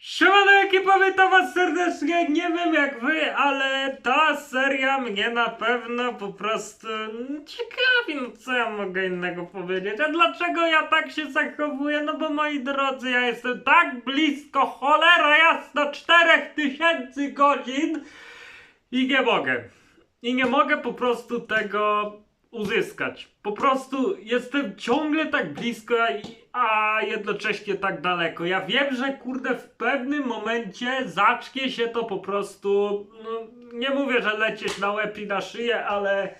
Siemano ekipa, witam was serdecznie, nie wiem jak wy, ale ta seria mnie na pewno po prostu ciekawi, no co ja mogę innego powiedzieć, a dlaczego ja tak się zachowuję, no bo moi drodzy, ja jestem tak blisko, cholera jasna, 4000 godzin i nie mogę, i nie mogę po prostu tego uzyskać, po prostu jestem ciągle tak blisko, a- jednocześnie tak daleko. Ja wiem, że kurde w pewnym momencie zacznie się to po prostu, no, nie mówię, że lecieć na łeb i na szyję, ale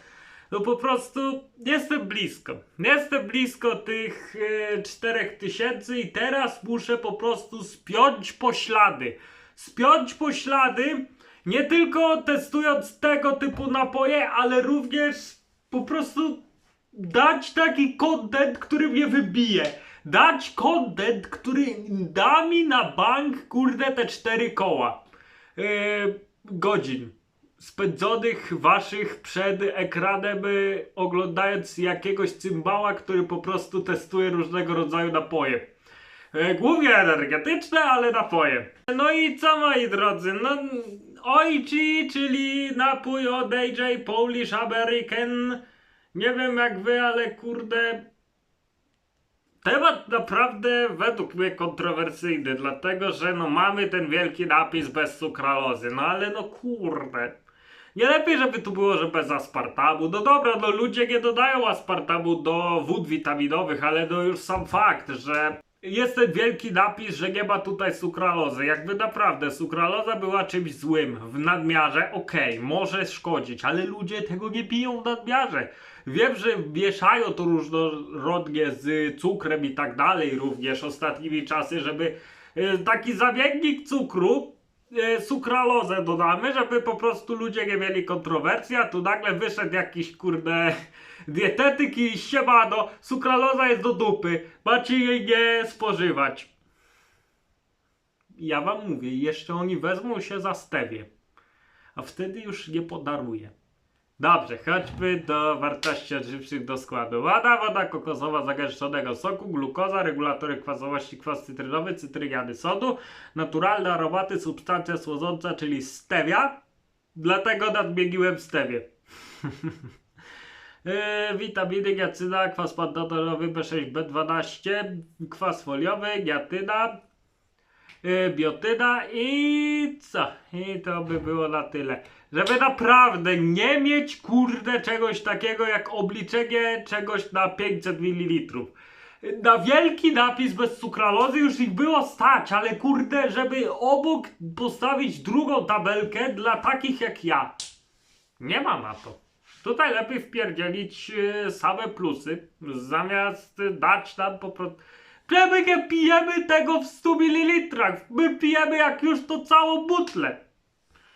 no po prostu jestem blisko. Jestem blisko tych e, 4000 i teraz muszę po prostu spiąć poślady. Spiąć poślady, nie tylko testując tego typu napoje, ale również po prostu dać taki content, który mnie wybije. Dać content, który da mi na bank, kurde, te cztery koła e, godzin spędzonych waszych przed ekranem, e, oglądając jakiegoś cymbała, który po prostu testuje różnego rodzaju napoje. E, Głównie energetyczne, ale napoje. No i co moi drodzy, no Oichi, czyli napój od AJ Polish American. Nie wiem jak wy, ale kurde. Temat naprawdę według mnie kontrowersyjny, dlatego że no mamy ten wielki napis bez sukralozy, no ale no kurde. Nie lepiej, żeby tu było, że bez aspartamu. No dobra, no ludzie nie dodają aspartamu do wód witaminowych, ale no już sam fakt, że jest ten wielki napis, że nie ma tutaj sukralozy. Jakby naprawdę sukraloza była czymś złym w nadmiarze, okej, może szkodzić, ale ludzie tego nie piją w nadmiarze. Wiem, że mieszają to różnorodnie z cukrem i tak dalej również ostatnimi czasy, żeby e, taki zamiennik cukru e, sukralozę dodamy, żeby po prostu ludzie nie mieli kontrowersji, a tu nagle wyszedł jakiś kurde dietetyk i siemano, sukraloza jest do dupy, macie jej nie spożywać. Ja wam mówię, jeszcze oni wezmą się za stewie, a wtedy już nie podaruję. Dobrze, chodźmy do wartości odżywczych do składu. Woda, woda kokosowa zagęszczonego soku, glukoza, regulatory kwasowości, kwas cytrynowy, cytryniany sodu, naturalne aromaty, substancja słodząca, czyli stevia. Dlatego nadmieniłem stewie. Yy, witaminy, giacyna, kwas pantotenowy B6, B12, kwas foliowy, giatyna, yy, biotyna i co? I to by było na tyle. Żeby naprawdę nie mieć kurde czegoś takiego jak obliczenie czegoś na 500 ml. Na wielki napis bez sukralozy już ich było stać, ale kurde, żeby obok postawić drugą tabelkę dla takich jak ja. Nie ma na to. Tutaj lepiej wpierdzielić e, same plusy, zamiast e, dać nam po prostu... My nie pijemy tego w 100 ml, my pijemy jak już to całą butlę.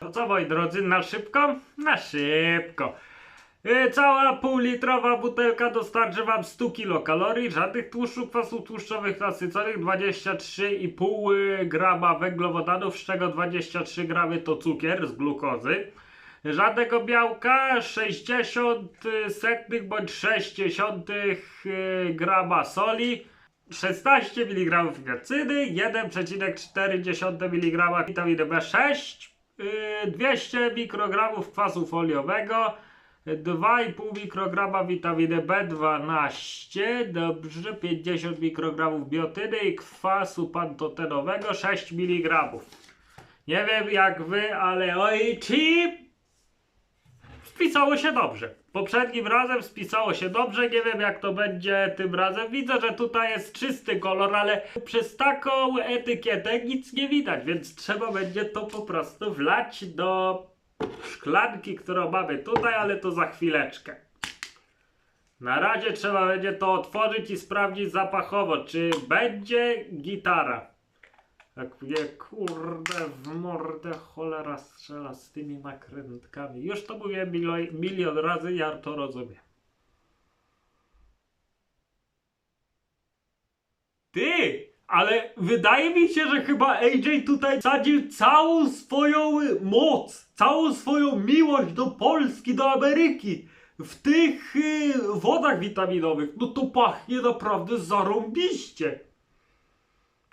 To co moi drodzy, na szybko? Na szybko. E, Cała półlitrowa butelka dostarczy wam 100 kilokalorii, żadnych tłuszczów, kwasów tłuszczowych nasyconych, 23,5 grama węglowodanów, z czego 23 gramy to cukier z glukozy. Żadnego białka, 60 setnych bądź 60 grama soli, 16 mg niacyny, 1,4 mg witaminy B6, y, 200 mikrogramów kwasu foliowego, 2,5 mikrograma witaminy B12, dobrze, 50 mikrogramów biotyny i kwasu pantotenowego, 6 mg. Nie wiem jak wy, ale oj, chip Spisało się dobrze. Poprzednim razem spisało się dobrze, nie wiem jak to będzie tym razem. Widzę, że tutaj jest czysty kolor, ale przez taką etykietę nic nie widać, więc trzeba będzie to po prostu wlać do szklanki, którą mamy tutaj, ale to za chwileczkę. Na razie trzeba będzie to otworzyć i sprawdzić zapachowo, czy będzie gitara. Jak mnie kurde w mordę cholera strzela z tymi nakrętkami. Już to mówię milo- milion razy, ja to rozumiem. Ty! Ale wydaje mi się, że chyba AJ tutaj sadził całą swoją moc, całą swoją miłość do Polski, do Ameryki w tych y, wodach witaminowych. No to pachnie naprawdę zarąbiście.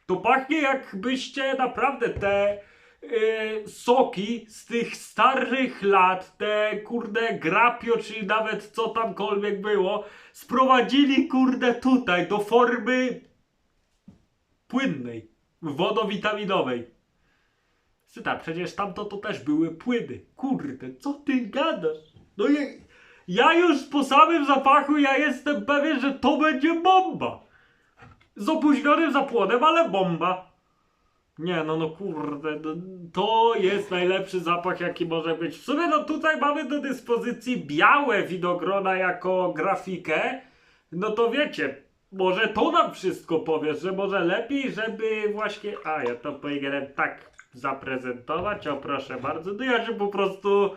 To pachnie jakbyście naprawdę te y, soki z tych starych lat, te kurde grapio, czy nawet co tamkolwiek było, sprowadzili kurde tutaj do formy płynnej, wodowitaminowej. Syta, przecież tamto to też były płyny. Kurde, co ty gadasz? No ja, ja już po samym zapachu ja jestem pewien, że to będzie bomba. Z opóźnionym zapłonem, ale bomba. Nie, no no kurde, no, to jest najlepszy zapach jaki może być. W sumie no tutaj mamy do dyspozycji białe winogrona jako grafikę. No to wiecie, może to nam wszystko powiesz, że może lepiej, żeby właśnie... A, ja to powinienem tak zaprezentować, o proszę bardzo. No ja się po prostu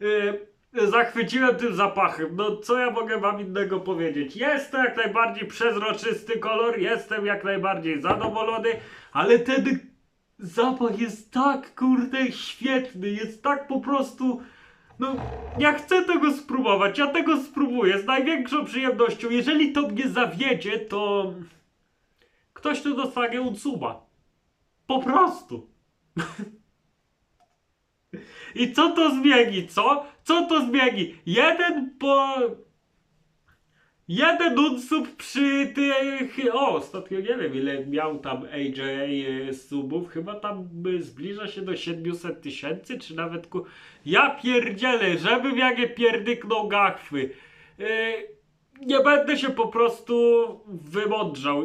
yy, zachwyciłem tym zapachem. No co ja mogę wam innego powiedzieć? Jest to jak najbardziej przezroczysty kolor, jestem jak najbardziej zadowolony, ale ten zapach jest tak kurde świetny, jest tak po prostu... No, ja chcę tego spróbować, ja tego spróbuję z największą przyjemnością. Jeżeli to mnie zawiedzie, to ktoś tu dostanie unsuba. Po prostu. I co to zmieni, co? Co to zmieni? Jeden po... Jeden unsub przy tych... O, ostatnio nie wiem ile miał tam AJ e, subów. Chyba tam zbliża się do 700 tysięcy, czy nawet ku... Ja pierdzielę, żebym ja nie pierdyknął gachwy. E, nie będę się po prostu wymądrzał.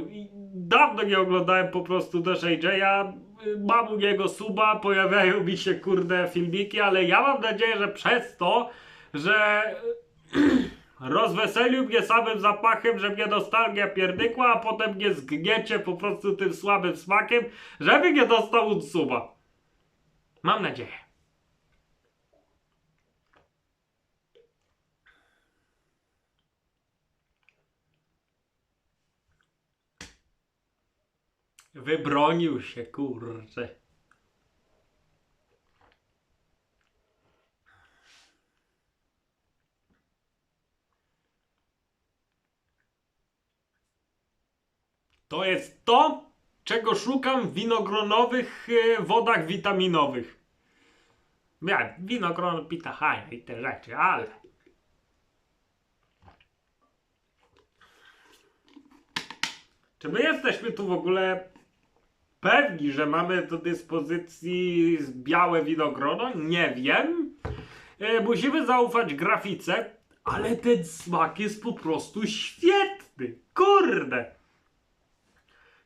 Dawno nie oglądałem po prostu też AJ'a. Mam u niego suba, pojawiają mi się kurde filmiki, ale ja mam nadzieję, że przez to, że rozweselił mnie samym zapachem, że mnie nostalgia pierdykła, a potem mnie zgniecie po prostu tym słabym smakiem, żeby nie dostał suba. Mam nadzieję. Wybronił się, kurczę. To jest to, czego szukam w winogronowych e, wodach witaminowych. Ja, winogron, pitahaya i te rzeczy, ale... Czy my jesteśmy tu w ogóle pewni, że mamy do dyspozycji białe winogrono? Nie wiem. E, musimy zaufać grafice, ale ten smak jest po prostu świetny. Kurde.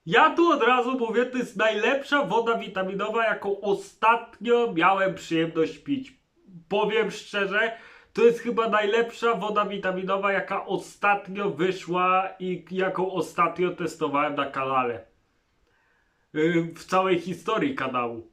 Ja tu od razu mówię, to jest najlepsza woda witaminowa, jaką ostatnio miałem przyjemność pić. Powiem szczerze, to jest chyba najlepsza woda witaminowa, jaka ostatnio wyszła i jaką ostatnio testowałem na kanale. Yy, W całej historii kanału.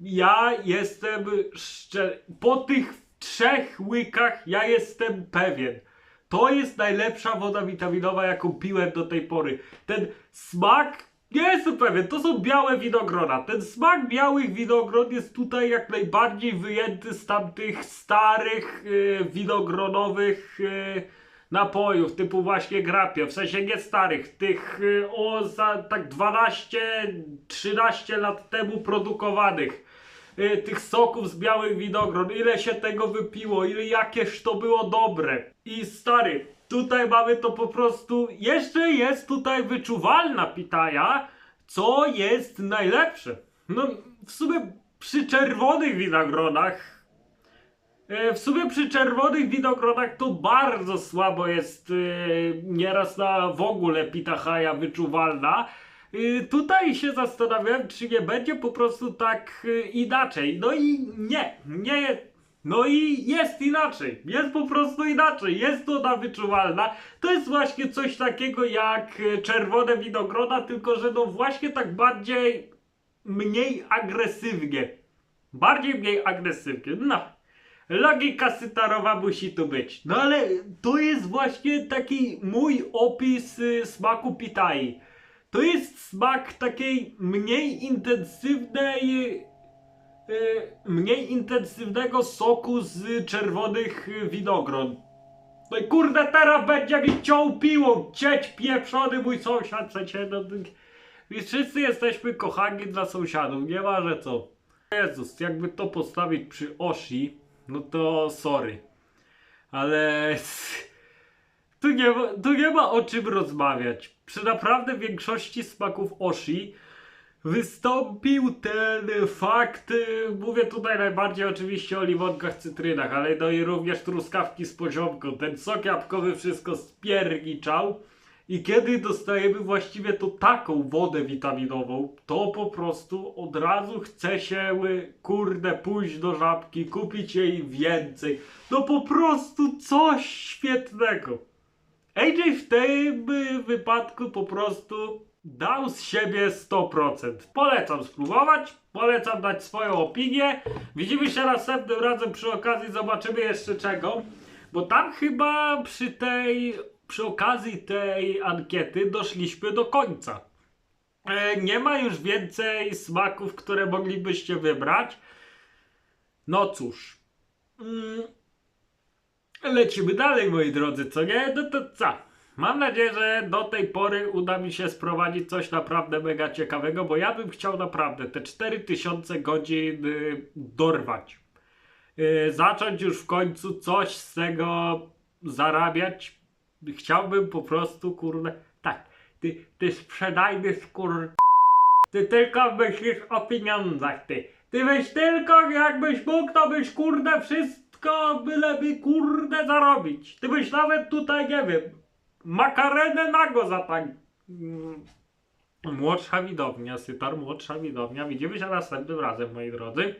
Ja jestem szczery. Po tych trzech łykach ja jestem pewien. To jest najlepsza woda witaminowa, jaką piłem do tej pory. Ten smak, nie jestem pewien, to są białe winogrona. Ten smak białych winogron jest tutaj jak najbardziej wyjęty z tamtych starych yy, winogronowych yy, napojów, typu właśnie grapie. W sensie nie starych, tych yy, o za tak 12-13 lat temu produkowanych y, tych soków z białych winogron, ile się tego wypiło, ile jakież to było dobre. I stary, tutaj mamy to po prostu, jeszcze jest tutaj wyczuwalna pitaja, co jest najlepsze. No, w sumie przy czerwonych winogronach, w sumie przy czerwonych winogronach to bardzo słabo jest e, nieraz na w ogóle pitachaja wyczuwalna. Y, Tutaj się zastanawiałem, czy nie będzie po prostu tak inaczej. No i nie, nie. No i jest inaczej. Jest po prostu inaczej. Jest ona wyczuwalna. To jest właśnie coś takiego jak czerwone winogrona, tylko że no właśnie tak bardziej mniej agresywnie. Bardziej mniej agresywnie. No. Logika sytarowa musi tu być. No ale to jest właśnie taki mój opis y, smaku pitai. To jest smak takiej mniej intensywnej, y, mniej intensywnego soku z czerwonych y, winogron. No i kurde, teraz będzie mi ciął piłą, cieć pieprzony mój sąsiad przecież, no, I wszyscy jesteśmy kochani dla sąsiadów, nie ma, co. Jezus, jakby to postawić przy Oshi, no to sorry. Ale tu nie, ma, tu nie ma o czym rozmawiać. Przy naprawdę większości smaków Oshi wystąpił ten fakt, mówię tutaj najbardziej oczywiście o liwonkach, cytrynach, ale no i również truskawki z poziomką. Ten sok jabłkowy wszystko spierniczał. I kiedy dostajemy właściwie to taką wodę witaminową, to po prostu od razu chce się, kurde, pójść do żabki, kupić jej więcej. No po prostu coś świetnego. AJ w tym wypadku po prostu dał z siebie 100%. Polecam spróbować, polecam dać swoją opinię. Widzimy się następnym razem przy okazji, zobaczymy jeszcze czego. Bo tam chyba przy tej, przy okazji tej ankiety doszliśmy do końca. E, nie ma już więcej smaków, które moglibyście wybrać. No cóż. Mm. Lecimy dalej, moi drodzy, co nie? No to co? Mam nadzieję, że do tej pory uda mi się sprowadzić coś naprawdę mega ciekawego, bo ja bym chciał naprawdę te 4000 godzin y, dorwać. Y, zacząć już w końcu coś z tego zarabiać. Chciałbym po prostu, kurde, tak, ty, ty sprzedajny skur... Ty tylko myślisz o pieniądzach, ty. Ty byś tylko, jakbyś mógł, to byś, kurde, wszystko byleby, kurde, zarobić. Ty byś nawet tutaj, nie wiem, makarenę nago zatań... Mm. Młodsza widownia, Sytar, młodsza widownia. Widzimy się następnym razem, moi drodzy.